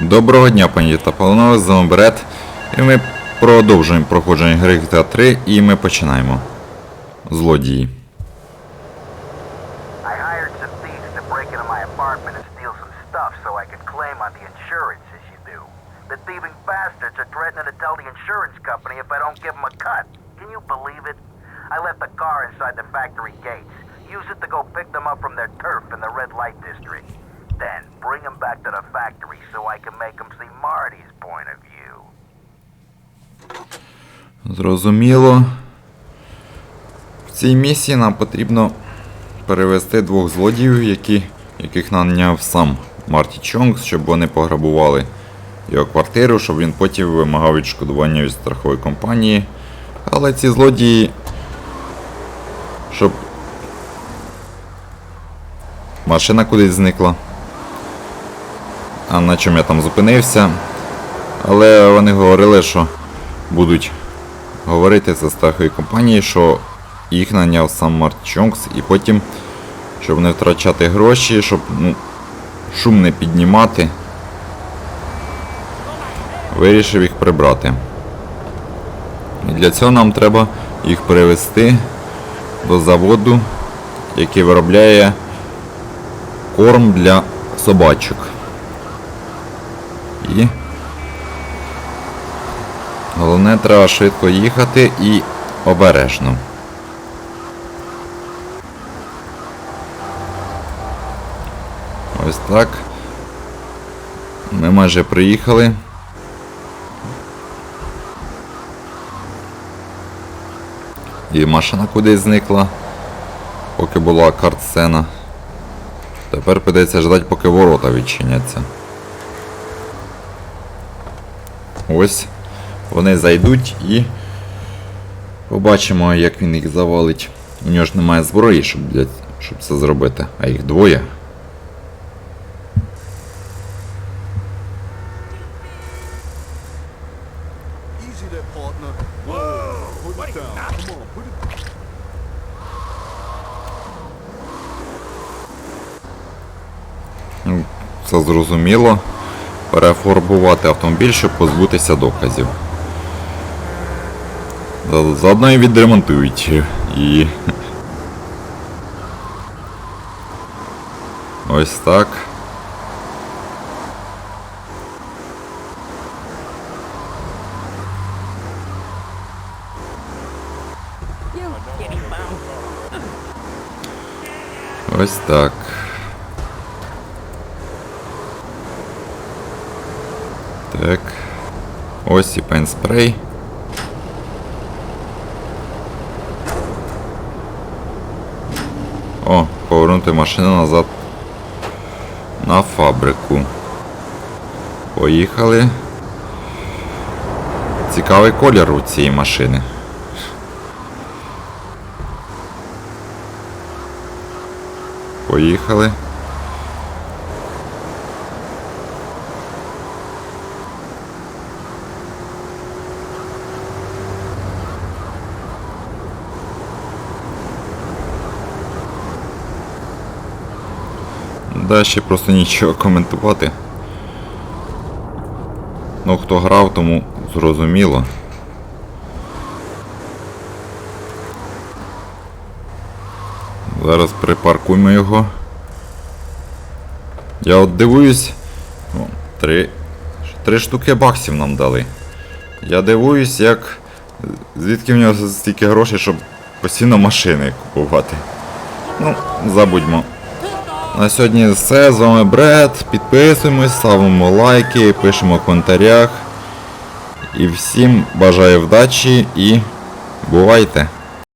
Доброго дня, пані та панове, з вами Берет. І ми продовжуємо проходження гри GTA 3 і ми починаємо. Злодії. Then bring them back to the factory so I can make them see Marty's point of view. Зрозуміло. В цій місії нам потрібно перевести двох злодіїв, які, яких наняв сам Марті Чонгс, щоб вони пограбували його квартиру, щоб він потім вимагав відшкодування від страхової компанії. Але ці злодії, щоб машина кудись зникла. А на чому я там зупинився. Але вони говорили, що будуть говорити з страхової компанії, що їх наняв сам Март Чонкс, і потім, щоб не втрачати гроші, щоб ну, шум не піднімати, вирішив їх прибрати. І для цього нам треба їх перевести до заводу, який виробляє корм для собачок. І Головне, треба швидко їхати і обережно. Ось так. Ми майже приїхали. І машина кудись зникла, поки була картсцена. Тепер придеться ждати, поки ворота відчиняться. Ось. Вони зайдуть і побачимо, як він їх завалить. У нього ж немає зброї, щоб, щоб це зробити, а їх двоє. Ну, Це зрозуміло. Перефарбувати автомобіль, щоб позбутися доказів. Заодно і відремонтують і. Ось так. Ось так. Так. Ось і пенспрей. О, повернути машину назад на фабрику. Поїхали. Цікавий колір у цієї машини. Поїхали. Да, ще просто нічого коментувати. Ну, хто грав, тому зрозуміло. Зараз припаркуємо його. Я от дивуюсь. О, три, три штуки баксів нам дали. Я дивуюсь, як. Звідки в нього стільки грошей, щоб постійно машини купувати. Ну, забудьмо. На сьогодні все. З вами Бред. Підписуємось, ставимо лайки, пишемо в коментарях. І всім бажаю вдачі і бувайте!